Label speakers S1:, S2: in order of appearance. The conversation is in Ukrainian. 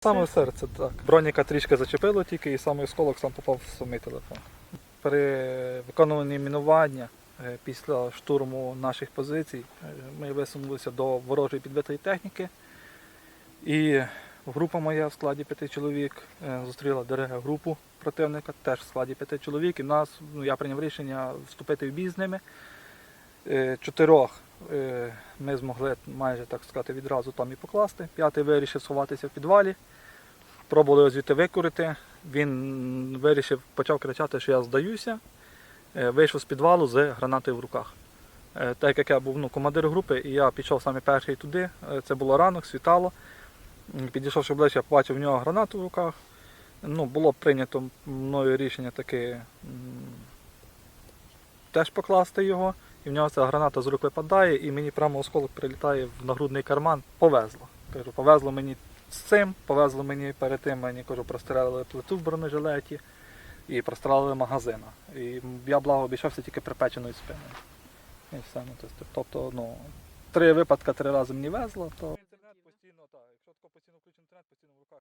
S1: Саме в серце, так. Броніка трішки зачепило тільки і саме осколок сам попав в самий телефон. При виконуванні мінування е, після штурму наших позицій е, ми висунулися до ворожої підбитої техніки. І група моя в складі п'яти чоловік е, зустріла ДРГ групу противника, теж в складі п'яти чоловік. І в нас, ну, я прийняв рішення вступити в бій з ними. Чотирьох ми змогли майже так сказати відразу там і покласти. П'ятий вирішив сховатися в підвалі. Пробували його звідти викурити. Він вирішив, почав кричати, що я здаюся. Е, Вийшов з підвалу з гранатою в руках. Е, Так як я був ну, командир групи, і я пішов саме перший туди. Е, Це було ранок, світало. Підійшовши ближче, я побачив в нього гранату в руках. Ну, було прийнято мною рішення таке теж покласти його. І в нього ця граната з рук випадає, і мені прямо осколок прилітає в нагрудний карман. Повезло. Кажу, повезло мені з цим, повезло мені перед тим, мені кажу, прострелили плиту в бронежилеті і прострелили магазина. І я благо обійшовся тільки припеченою спиною. І все. Ну, тобто, тобто, ну, три випадки три рази мені везло, то.